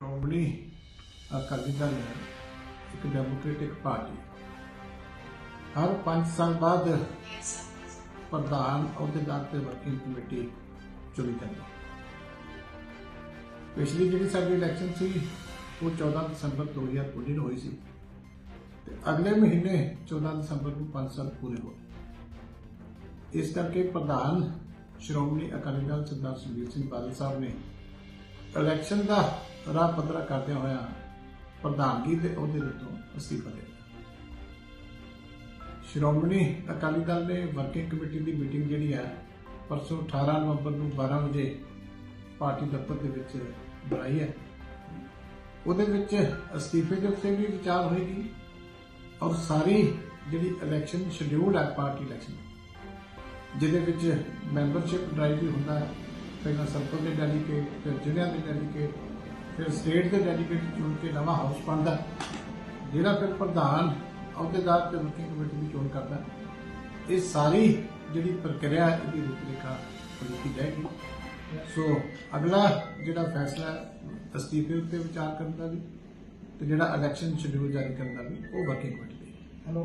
ਸ਼੍ਰੋਮਣੀ ਅਕਾਲੀ ਦਲ ਇੱਕ democratic party ਹਰ 5 ਸਾਲ ਬਾਅਦ ਪ੍ਰਧਾਨ ਅਹੁਦੇਦਾਰ ਤੇ ਵਰਕਿੰਗ ਕਮੇਟੀ ਚੁਣੀ ਜਾਂਦੀ ਪਿਛਲੀ ਜਿਹੜੀ ਸਾਡੀ ਇਲੈਕਸ਼ਨ ਸੀ, ਉਹ 14 ਦਸੰਬਰ 2019 ਨੂੰ ਹੋਈ ਸੀ ਤੇ ਅਗਲੇ ਮਹੀਨੇ 14 ਦਸੰਬਰ ਨੂੰ 5 ਸਾਲ ਪੂਰੇ ਹੋਏ ਇਸ ਕਰਕੇ ਪ੍ਰਧਾਨ ਸ਼੍ਰੋਮਣੀ ਅਕਾਲੀ ਦਲ ਸਰਦਾਰ ਸੁਖਬੀਰ ਸਿੰਘ ਬਾਦਲ ਸਾਹਿਬ ਨੇ ਇਲੈਕਸ਼ਨ ਦਾ ਰਾਹ ਪੱਧਰਾ ਕਰਦਿਆਂ ਹੋਇਆ ਪ੍ਰਧਾਨਗੀ ਦੇ ਅਹੁਦੇ ਤੋਂ ਅਸਤੀਫਾ ਦੇ ਸ਼੍ਰੋਮਣੀ ਅਕਾਲੀ ਦਲ ਨੇ ਵਰਕਿੰਗ ਕਮੇਟੀ ਦੀ ਮੀਟਿੰਗ ਜਿਹੜੀ ਹੈ, ਪਰਸੋਂ 18 ਨਵੰਬਰ ਨੂੰ 12 ਵਜੇ ਪਾਰਟੀ ਦਫ਼ਤਰ ਦੇ ਵਿੱਚ ਬੁਲਾਈ ਹੈ। ਉਹਦੇ ਵਿੱਚ ਅਸਤੀਫੇ ਦੇ ਉੱਤੇ ਵੀ ਵਿਚਾਰ ਹੋਏਗੀ ਔਰ ਸਾਰੀ ਜਿਹੜੀ ਇਲੈਕਸ਼ਨ ਸ਼ਡਿਊਲ ਹੈ ਪਾਰਟੀ ਇਲੈਕਸ਼ਨ ਜਿਹਦੇ ਵਿੱਚ ਮੈਂਬਰਸ਼ਿਪ ਡਰਾਈਵ ਵੀ ਹੁੰਦਾ ਹੈ। ਪਹਿਲਾਂ ਸਰਕਲ ਦੇ ਡੈਲੀਗੇਟ ਫਿਰ ਜ਼ਿਲ੍ਹਿਆਂ ਦੇ ਡੈਲੀਗੇਟ ਫਿਰ ਸਟੇਟ ਦੇ ਡੈਲੀਗੇਟ ਚੁਣ ਕੇ ਨਵਾਂ ਹਾਊਸ ਬਣਦਾ ਜਿਹੜਾ ਫਿਰ ਪ੍ਰਧਾਨ ਅਹੁਦੇਦਾਰ ਤੇ ਵਰਕਿੰਗ ਕਮੇਟੀ ਦੀ ਚੋਣ ਕਰਦਾ ਇਹ ਸਾਰੀ ਜਿਹੜੀ ਪ੍ਰਕਿਰਿਆ ਇਹਦੀ ਰੂਪਰੇਖਾ ਲਿਖੀ ਜਾਏਗੀ। ਸੋ ਅਗਲਾ ਜਿਹੜਾ ਫੈਸਲਾ ਹੈ, ਅਸਤੀਫੇ ਉੱਤੇ ਵਿਚਾਰ ਕਰਨ ਦਾ ਵੀ ਤੇ ਜਿਹੜਾ ਇਲੈਕਸ਼ਨ ਸ਼ਡਿਊਲ ਜਾਰੀ ਕਰਨ ਦਾ ਵੀ ਉਹ ਵਰਕਿੰਗ ਕਮੇਟੀ ਦੀ ਹੈਲੋ